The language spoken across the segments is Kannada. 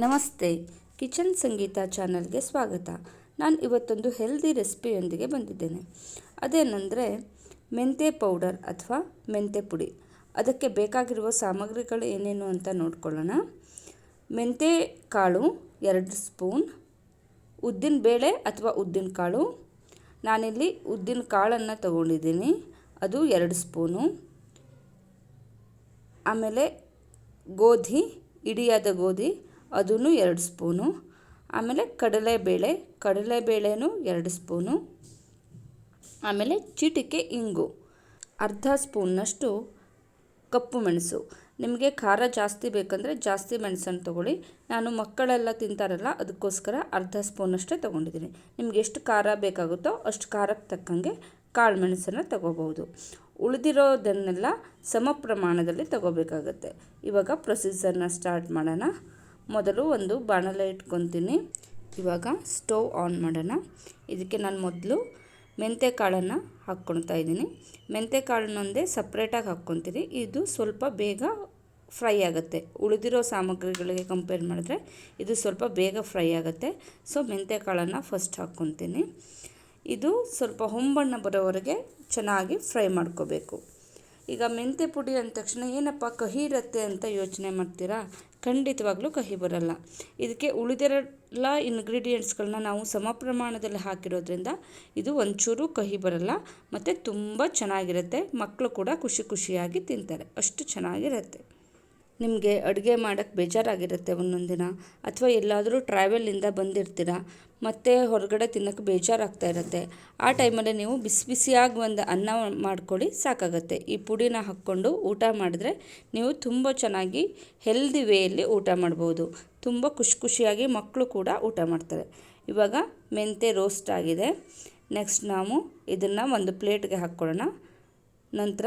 ನಮಸ್ತೆ. ಕಿಚನ್ ಸಂಗೀತ ಚಾನಲ್ಗೆ ಸ್ವಾಗತ. ನಾನು ಇವತ್ತೊಂದು ಹೆಲ್ದಿ ರೆಸಿಪಿಯೊಂದಿಗೆ ಬಂದಿದ್ದೇನೆ. ಅದೇನೆಂದರೆ ಮೆಂತೆ ಪೌಡರ್ ಅಥವಾ ಮೆಂತೆ ಪುಡಿ. ಅದಕ್ಕೆ ಬೇಕಾಗಿರುವ ಸಾಮಗ್ರಿಗಳು ಏನೇನು ಅಂತ ನೋಡ್ಕೊಳ್ಳೋಣ. ಮೆಂತೆ ಕಾಳು ಎರಡು ಸ್ಪೂನ್, ಉದ್ದಿನ ಬೇಳೆ ಅಥವಾ ಉದ್ದಿನ ಕಾಳು. ನಾನಿಲ್ಲಿ ಉದ್ದಿನ ಕಾಳನ್ನು ತಗೊಂಡಿದ್ದೀನಿ. ಅದು ಎರಡು ಸ್ಪೂನು. ಆಮೇಲೆ ಗೋಧಿ, ಇಡಿಯಾದ ಗೋಧಿ ಅದೂ ಎರಡು ಸ್ಪೂನು. ಆಮೇಲೆ ಕಡಲೆಬೇಳೆ ಕಡಲೆಬೇಳೆನೂ ಎರಡು ಸ್ಪೂನು. ಆಮೇಲೆ ಚಿಟಿಕೆ ಇಂಗು. ಅರ್ಧ ಸ್ಪೂನ್ನಷ್ಟು ಕಪ್ಪು ಮೆಣಸು. ನಿಮಗೆ ಖಾರ ಜಾಸ್ತಿ ಬೇಕಂದರೆ ಜಾಸ್ತಿ ಮೆಣಸನ್ನು ತೊಗೊಳ್ಳಿ. ನಾನು ಮಕ್ಕಳೆಲ್ಲ ತಿಂತಾರಲ್ಲ, ಅದಕ್ಕೋಸ್ಕರ ಅರ್ಧ ಸ್ಪೂನಷ್ಟೇ ತೊಗೊಂಡಿದ್ದೀನಿ. ನಿಮ್ಗೆ ಎಷ್ಟು ಖಾರ ಬೇಕಾಗುತ್ತೋ ಅಷ್ಟು ಖಾರಕ್ಕೆ ತಕ್ಕಂಗೆ ಕಾಳು ಮೆಣಸನ್ನು ತೊಗೋಬೋದು. ಉಳಿದಿರೋದನ್ನೆಲ್ಲ ಸಮ ಪ್ರಮಾಣದಲ್ಲಿ ತೊಗೋಬೇಕಾಗತ್ತೆ. ಇವಾಗ ಪ್ರೊಸೀಜರ್ನ ಸ್ಟಾರ್ಟ್ ಮಾಡೋಣ. ಮೊದಲು ಒಂದು ಬಾಣಲೆ ಇಟ್ಕೊತೀನಿ. ಇವಾಗ ಸ್ಟವ್ ಆನ್ ಮಾಡೋಣ. ಇದಕ್ಕೆ ನಾನು ಮೊದಲು ಮೆಂತ್ಯ ಕಾಳನ್ನು ಹಾಕ್ಕೊಳ್ತಾ ಇದ್ದೀನಿ. ಮೆಂತ್ಯ ಕಾಳನ್ನೊಂದೇ ಸಪ್ರೇಟಾಗಿ ಹಾಕ್ಕೊತೀನಿ ಇದು ಸ್ವಲ್ಪ ಬೇಗ ಫ್ರೈ ಆಗುತ್ತೆ. ಉಳಿದಿರೋ ಸಾಮಗ್ರಿಗಳಿಗೆ ಕಂಪೇರ್ ಮಾಡಿದ್ರೆ ಇದು ಸ್ವಲ್ಪ ಬೇಗ ಫ್ರೈ ಆಗುತ್ತೆ. ಸೊ ಮೆಂತ್ಯ ಕಾಳನ್ನು ಫಸ್ಟ್ ಹಾಕ್ಕೊತೀನಿ ಇದು ಸ್ವಲ್ಪ ಹೊಂಬಣ್ಣ ಬರೋವರೆಗೆ ಚೆನ್ನಾಗಿ ಫ್ರೈ ಮಾಡ್ಕೋಬೇಕು. ಈಗ ಮೆಂತೆ ಪುಡಿ ಅಂದ ತಕ್ಷಣ ಏನಪ್ಪ ಕಹಿ ಇರುತ್ತೆ ಅಂತ ಯೋಚನೆ ಮಾಡ್ತೀರಾ? ಖಂಡಿತವಾಗ್ಲೂ ಕಹಿ ಬರಲ್ಲ. ಇದಕ್ಕೆ ಉಳಿದಿರಲ್ಲ ಇಂಗ್ರೀಡಿಯೆಂಟ್ಸ್ಗಳನ್ನ ನಾವು ಸಮ ಪ್ರಮಾಣದಲ್ಲಿ ಹಾಕಿರೋದ್ರಿಂದ ಇದು ಒಂಚೂರು ಕಹಿ ಬರಲ್ಲ, ಮತ್ತು ತುಂಬ ಚೆನ್ನಾಗಿರುತ್ತೆ. ಮಕ್ಕಳು ಕೂಡ ಖುಷಿ ಖುಷಿಯಾಗಿ ತಿಂತಾರೆ. ಅಷ್ಟು ಚೆನ್ನಾಗಿರುತ್ತೆ. ನಿಮಗೆ ಅಡುಗೆ ಮಾಡೋಕ್ಕೆ ಬೇಜಾರಾಗಿರುತ್ತೆ ಒಂದೊಂದು ದಿನ. ಅಥವಾ ಎಲ್ಲಾದರೂ ಟ್ರಾವೆಲಿಂದ ಬಂದಿರ್ತೀರ, ಮತ್ತು ಹೊರಗಡೆ ತಿನ್ನೋಕ್ಕೆ ಬೇಜಾರಾಗ್ತಾ ಇರುತ್ತೆ. ಆ ಟೈಮಲ್ಲಿ ನೀವು ಬಿಸಿ ಬಿಸಿಯಾಗಿ ಒಂದು ಅನ್ನ ಮಾಡ್ಕೊಳ್ಳಿ ಸಾಕಾಗತ್ತೆ. ಈ ಪುಡಿನ ಹಾಕ್ಕೊಂಡು ಊಟ ಮಾಡಿದ್ರೆ ನೀವು ತುಂಬ ಚೆನ್ನಾಗಿ ಹೆಲ್ದಿ ವೇಯಲ್ಲಿ ಊಟ ಮಾಡ್ಬೋದು. ತುಂಬ ಖುಷಿ ಖುಷಿಯಾಗಿ ಮಕ್ಕಳು ಕೂಡ ಊಟ ಮಾಡ್ತಾರೆ. ಇವಾಗ ಮೆಂತೆ ರೋಸ್ಟ್ ಆಗಿದೆ. ನೆಕ್ಸ್ಟ್ ನಾವು ಇದನ್ನು ಒಂದು ಪ್ಲೇಟ್ಗೆ ಹಾಕ್ಕೊಳ್ಳೋಣ. ನಂತರ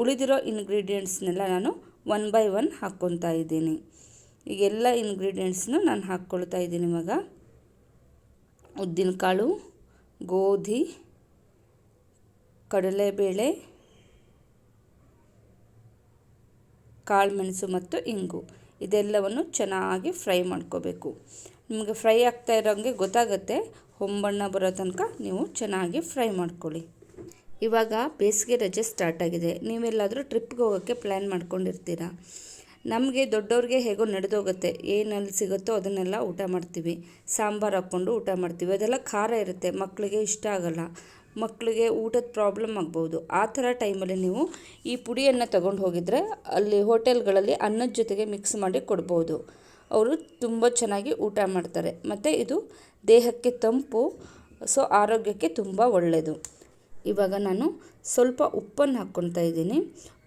ಉಳಿದಿರೋ ಇಂಗ್ರೀಡಿಯೆಂಟ್ಸ್ನೆಲ್ಲ ನಾನು ಒನ್ ಬೈ ಒನ್ ಹಾಕ್ಕೊತಾ ಇದ್ದೀನಿ. ಈಗೆಲ್ಲ ಇಂಗ್ರೀಡಿಯೆಂಟ್ಸ್ನು ನಾನು ಹಾಕ್ಕೊಳ್ತಾ ಇದ್ದೀನಿ ಇವಾಗ. ಉದ್ದಿನಕಾಳು, ಗೋಧಿ, ಕಡಲೆಬೇಳೆ, ಕಾಳುಮೆಣಸು ಮತ್ತು ಇಂಗು. ಇದೆಲ್ಲವನ್ನು ಚೆನ್ನಾಗಿ ಫ್ರೈ ಮಾಡ್ಕೋಬೇಕು. ನಿಮಗೆ ಫ್ರೈ ಆಗ್ತಾ ಇರೋಂಗೆ ಗೊತ್ತಾಗುತ್ತೆ. ಹೊಂಬಣ್ಣ ಬರೋ ತನಕ ನೀವು ಚೆನ್ನಾಗಿ ಫ್ರೈ ಮಾಡ್ಕೊಳ್ಳಿ. ಇವಾಗ ಬೇಸಿಗೆ ರಜೆ ಸ್ಟಾರ್ಟ್ ಆಗಿದೆ. ನೀವೆಲ್ಲಾದರೂ ಟ್ರಿಪ್ಗೆ ಹೋಗೋಕ್ಕೆ ಪ್ಲ್ಯಾನ್ ಮಾಡ್ಕೊಂಡಿರ್ತೀರಾ? ನಮಗೆ ದೊಡ್ಡವ್ರಿಗೆ ಹೇಗೋ ನಡೆದೋಗುತ್ತೆ. ಏನಲ್ಲಿ ಸಿಗುತ್ತೋ ಅದನ್ನೆಲ್ಲ ಊಟ ಮಾಡ್ತೀವಿ. ಸಾಂಬಾರು ಹಾಕ್ಕೊಂಡು ಊಟ ಮಾಡ್ತೀವಿ. ಅದೆಲ್ಲ ಖಾರ ಇರುತ್ತೆ. ಮಕ್ಕಳಿಗೆ ಇಷ್ಟ ಆಗೋಲ್ಲ. ಮಕ್ಕಳಿಗೆ ಊಟದ ಪ್ರಾಬ್ಲಮ್ ಆಗ್ಬೋದು. ಆ ಥರ ಟೈಮಲ್ಲಿ ನೀವು ಈ ಪುಡಿಯನ್ನು ತಗೊಂಡು ಹೋಗಿದರೆ ಅಲ್ಲಿ ಹೋಟೆಲ್ಗಳಲ್ಲಿ ಅನ್ನದ ಜೊತೆಗೆ ಮಿಕ್ಸ್ ಮಾಡಿ ಕೊಡ್ಬೋದು. ಅವರು ತುಂಬ ಚೆನ್ನಾಗಿ ಊಟ ಮಾಡ್ತಾರೆ. ಮತ್ತು ಇದು ದೇಹಕ್ಕೆ ತಂಪು, ಸೊ ಆರೋಗ್ಯಕ್ಕೆ ತುಂಬ ಒಳ್ಳೆಯದು ಇವಾಗ ನಾನು ಸ್ವಲ್ಪ ಉಪ್ಪನ್ನು ಹಾಕ್ಕೊಳ್ತಾ ಇದ್ದೀನಿ.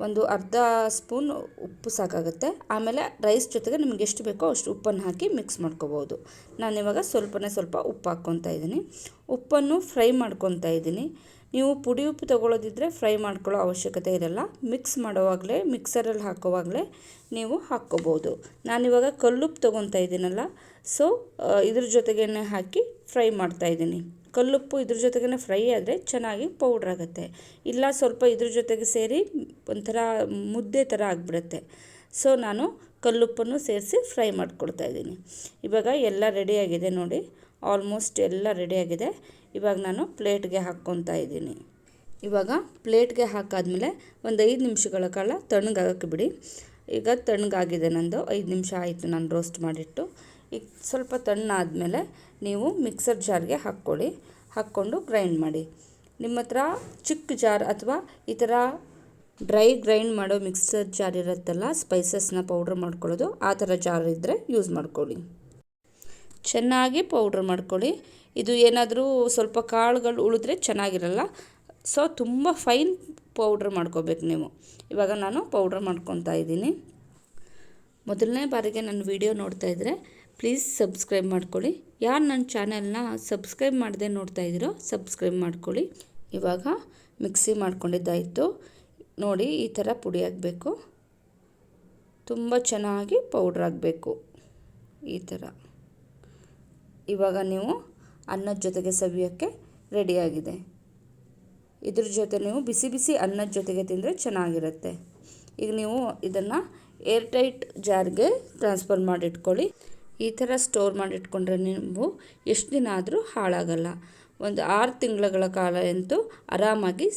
ಒಂದು ಅರ್ಧ ಸ್ಪೂನ್ ಉಪ್ಪು ಸಾಕಾಗುತ್ತೆ. ಆಮೇಲೆ ರೈಸ್ ಜೊತೆಗೆ ನಿಮ್ಗೆ ಎಷ್ಟು ಬೇಕೋ ಅಷ್ಟು ಉಪ್ಪನ್ನು ಹಾಕಿ ಮಿಕ್ಸ್ ಮಾಡ್ಕೋಬೋದು. ನಾನಿವಾಗ ಸ್ವಲ್ಪನೇ ಸ್ವಲ್ಪ ಉಪ್ಪು ಹಾಕ್ಕೊತಾ ಇದ್ದೀನಿ. ಉಪ್ಪನ್ನು ಫ್ರೈ ಮಾಡ್ಕೊತಾ ಇದ್ದೀನಿ. ನೀವು ಪುಡಿ ಉಪ್ಪು ತೊಗೊಳ್ಳೋದಿದ್ದರೆ ಫ್ರೈ ಮಾಡ್ಕೊಳ್ಳೋ ಅವಶ್ಯಕತೆ ಇರಲ್ಲ. ಮಿಕ್ಸ್ ಮಾಡೋವಾಗಲೇ, ಮಿಕ್ಸರಲ್ಲಿ ಹಾಕೋವಾಗಲೇ ನೀವು ಹಾಕ್ಕೋಬೋದು. ನಾನಿವಾಗ ಕಲ್ಲುಪ್ಪು ತೊಗೊತಾ ಇದ್ದೀನಲ್ಲ, ಸೊ ಇದ್ರ ಜೊತೆಗೇ ಹಾಕಿ ಫ್ರೈ ಮಾಡ್ತಾಯಿದ್ದೀನಿ ಕಲ್ಲುಪ್ಪು ಇದ್ರ ಜೊತೆಗೇ ಫ್ರೈ ಆದರೆ ಚೆನ್ನಾಗಿ ಪೌಡ್ರ್ ಆಗುತ್ತೆ. ಇಲ್ಲ ಸ್ವಲ್ಪ ಇದ್ರ ಜೊತೆಗೆ ಸೇರಿ ಒಂಥರ ಮುದ್ದೆ ಥರ ಆಗಿಬಿಡುತ್ತೆ. ಸೊ ನಾನು ಕಲ್ಲುಪ್ಪನ್ನು ಸೇರಿಸಿ ಫ್ರೈ ಮಾಡ್ಕೊಳ್ತಾ ಇದ್ದೀನಿ. ಇವಾಗ ಎಲ್ಲ ರೆಡಿಯಾಗಿದೆ ನೋಡಿ. ಆಲ್ಮೋಸ್ಟ್ ಎಲ್ಲ ರೆಡಿಯಾಗಿದೆ ಇವಾಗ ನಾನು ಪ್ಲೇಟ್ಗೆ ಹಾಕ್ಕೊತಾ ಇದ್ದೀನಿ. ಇವಾಗ ಪ್ಲೇಟ್ಗೆ ಹಾಕಾದ್ಮೇಲೆ ಒಂದು ಐದು ನಿಮಿಷಗಳ ಕಾಲ ತಣ್ಣಗಾಗಕ್ಕೆ ಬಿಡಿ. ಈಗ ತಣ್ಣಗಾಗಿದೆ ನಂದು. ಐದು ನಿಮಿಷ ಆಯಿತು ನಾನು ರೋಸ್ಟ್ ಮಾಡಿಟ್ಟು. ಈಗ ಸ್ವಲ್ಪ ತಣ್ಣಾದಮೇಲೆ ನೀವು ಮಿಕ್ಸರ್ ಜಾರ್ಗೆ ಹಾಕ್ಕೊಳ್ಳಿ. ಹಾಕ್ಕೊಂಡು ಗ್ರೈಂಡ್ ಮಾಡಿ. ನಿಮ್ಮ ಹತ್ರ ಚಿಕ್ಕ ಜಾರ್ ಅಥವಾ ಈ ಥರ ಡ್ರೈ ಗ್ರೈಂಡ್ ಮಾಡೋ ಮಿಕ್ಸರ್ ಜಾರ್ ಇರುತ್ತಲ್ಲ, ಸ್ಪೈಸಸ್ನ ಪೌಡ್ರ್ ಮಾಡ್ಕೊಳ್ಳೋದು, ಆ ಥರ ಜಾರ್ ಇದ್ದರೆ ಯೂಸ್ ಮಾಡ್ಕೊಳ್ಳಿ. ಚೆನ್ನಾಗಿ ಪೌಡ್ರ್ ಮಾಡ್ಕೊಳ್ಳಿ. ಇದು ಏನಾದರೂ ಸ್ವಲ್ಪ ಕಾಳುಗಳು ಉಳಿದ್ರೆ ಚೆನ್ನಾಗಿರಲ್ಲ. ಸೊ, ತುಂಬ ಫೈನ್ ಪೌಡ್ರ್ ಮಾಡ್ಕೋಬೇಕು ನೀವು. ಇವಾಗ ನಾನು ಪೌಡ್ರ್ ಮಾಡ್ಕೊತಾ ಇದ್ದೀನಿ. ಮೊದಲನೇ ಬಾರಿಗೆ ನನ್ನ ವಿಡಿಯೋ ನೋಡ್ತಾ ಇದ್ದರೆ ಪ್ಲೀಸ್ ಸಬ್ಸ್ಕ್ರೈಬ್ ಮಾಡ್ಕೊಳ್ಳಿ. ಯಾರು ನನ್ನ ಚಾನೆಲ್ನ ಸಬ್ಸ್ಕ್ರೈಬ್ ಮಾಡದೆ ನೋಡ್ತಾ ಇದ್ದೀರೋ ಸಬ್ಸ್ಕ್ರೈಬ್ ಮಾಡ್ಕೊಳ್ಳಿ. ಇವಾಗ ಮಿಕ್ಸಿ ಮಾಡ್ಕೊಂಡಿದ್ದಾಯಿತು. ನೋಡಿ, ಈ ಥರ ಪುಡಿ ಆಗಬೇಕು ತುಂಬ ಚೆನ್ನಾಗಿ ಪೌಡ್ರ್ ಆಗಬೇಕು ಈ ಥರ. ಇವಾಗ ನೀವು ಅನ್ನದ ಜೊತೆಗೆ ಸವಿಯೋಕ್ಕೆ ರೆಡಿಯಾಗಿದೆ ಇದ್ರ ಜೊತೆ ನೀವು ಬಿಸಿ ಬಿಸಿ ಅನ್ನದ ಜೊತೆಗೆ ತಿಂದರೆ ಚೆನ್ನಾಗಿರುತ್ತೆ. ಈಗ ನೀವು ಇದನ್ನು ಏರ್ಟೈಟ್ ಜಾರ್ಗೆ ಟ್ರಾನ್ಸ್ಫರ್ ಮಾಡಿಟ್ಕೊಳ್ಳಿ. ಈ ಥರ ಸ್ಟೋರ್ ಮಾಡಿಟ್ಕೊಂಡ್ರೆ ನೀವು ಎಷ್ಟು ದಿನ ಆದರೂ ಹಾಳಾಗಲ್ಲ. ಒಂದು ಆರು ತಿಂಗಳ ಕಾಲ ಅಂತೂ ಆರಾಮಾಗಿ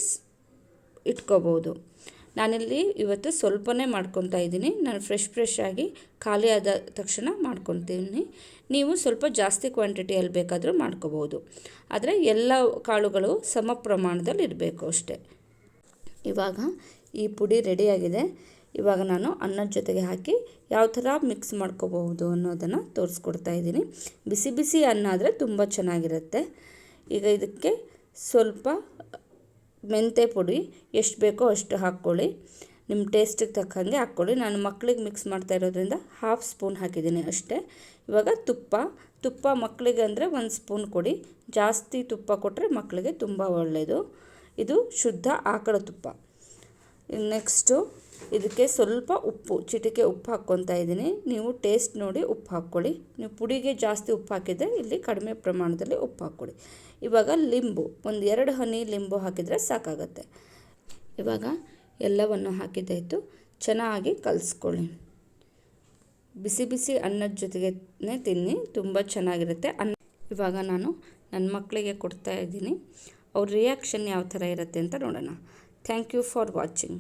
ಇಟ್ಕೋಬೋದು. ನಾನಿಲ್ಲಿ ಇವತ್ತು ಸ್ವಲ್ಪನೇ ಮಾಡ್ಕೊತಾ ಇದ್ದೀನಿ. ನಾನು ಫ್ರೆಶ್ ಫ್ರೆಶ್ ಆಗಿ ಖಾಲಿ ಆದ ತಕ್ಷಣ ಮಾಡ್ಕೊತೀನಿ. ನೀವು ಸ್ವಲ್ಪ ಜಾಸ್ತಿ ಕ್ವಾಂಟಿಟಿಯಲ್ಲಿ ಬೇಕಾದರೂ ಮಾಡ್ಕೋಬೋದು. ಆದರೆ ಎಲ್ಲ ಕಾಳುಗಳು ಸಮ ಪ್ರಮಾಣದಲ್ಲಿ ಇರಬೇಕು ಅಷ್ಟೇ. ಇವಾಗ ಈ ಪುಡಿ ರೆಡಿಯಾಗಿದೆ. ಇವಾಗ ನಾನು ಅನ್ನದ ಜೊತೆಗೆ ಹಾಕಿ ಯಾವ ಥರ ಮಿಕ್ಸ್ ಮಾಡ್ಕೋಬಹುದು ಅನ್ನೋದನ್ನು ತೋರಿಸ್ಕೊಡ್ತಾ ಇದ್ದೀನಿ. ಬಿಸಿ ಬಿಸಿ ಅನ್ನ ಆದರೆ ತುಂಬ ಚೆನ್ನಾಗಿರುತ್ತೆ. ಈಗ ಇದಕ್ಕೆ ಸ್ವಲ್ಪ ಮೆಂತೆ ಪುಡಿ ಎಷ್ಟು ಬೇಕೋ ಅಷ್ಟು ಹಾಕ್ಕೊಳ್ಳಿ. ನಿಮ್ಮ ಟೇಸ್ಟಿಗೆ ತಕ್ಕಂಗೆ ಹಾಕ್ಕೊಳ್ಳಿ. ನಾನು ಮಕ್ಕಳಿಗೆ ಮಿಕ್ಸ್ ಮಾಡ್ತಾ ಇರೋದ್ರಿಂದ ಹಾಫ್ ಸ್ಪೂನ್ ಹಾಕಿದ್ದೀನಿ ಅಷ್ಟೇ. ಇವಾಗ ತುಪ್ಪ ತುಪ್ಪ ಮಕ್ಕಳಿಗೆ ಅಂದರೆ ಒಂದು ಸ್ಪೂನ್ ಕೊಡಿ. ಜಾಸ್ತಿ ತುಪ್ಪ ಕೊಟ್ಟರೆ ಮಕ್ಕಳಿಗೆ ತುಂಬ ಒಳ್ಳೆಯದು ಇದು ಶುದ್ಧ ಆಕಳ ತುಪ್ಪ. ನೆಕ್ಸ್ಟು ಇದಕ್ಕೆ ಸ್ವಲ್ಪ ಉಪ್ಪು, ಚಿಟಿಕೆ ಉಪ್ಪು ಹಾಕ್ಕೊತಾ ಇದ್ದೀನಿ. ನೀವು ಟೇಸ್ಟ್ ನೋಡಿ ಉಪ್ಪು ಹಾಕ್ಕೊಳ್ಳಿ. ನೀವು ಪುಡಿಗೆ ಜಾಸ್ತಿ ಉಪ್ಪು ಹಾಕಿದರೆ ಇಲ್ಲಿ ಕಡಿಮೆ ಪ್ರಮಾಣದಲ್ಲಿ ಉಪ್ಪು ಹಾಕ್ಕೊಳ್ಳಿ. ಇವಾಗ ಲಿಂಬು, ಒಂದು ಎರಡು ಹನಿ ಲಿಂಬು ಹಾಕಿದರೆ ಸಾಕಾಗತ್ತೆ. ಇವಾಗ ಎಲ್ಲವನ್ನು ಹಾಕಿದ್ದಾಯಿತು ಚೆನ್ನಾಗಿ ಕಲಿಸ್ಕೊಳ್ಳಿ. ಬಿಸಿ ಬಿಸಿ ಅನ್ನದ ಜೊತೆಗೆ ತಿನ್ನಿ, ತುಂಬ ಚೆನ್ನಾಗಿರುತ್ತೆ. ಅನ್ನ ಇವಾಗ ನಾನು ನನ್ನ ಮಕ್ಕಳಿಗೆ ಕೊಡ್ತಾ ಇದ್ದೀನಿ. ಅವ್ರ ರಿಯಾಕ್ಷನ್ ಯಾವ ಥರ ಇರುತ್ತೆ ಅಂತ ನೋಡೋಣ. Thank you for watching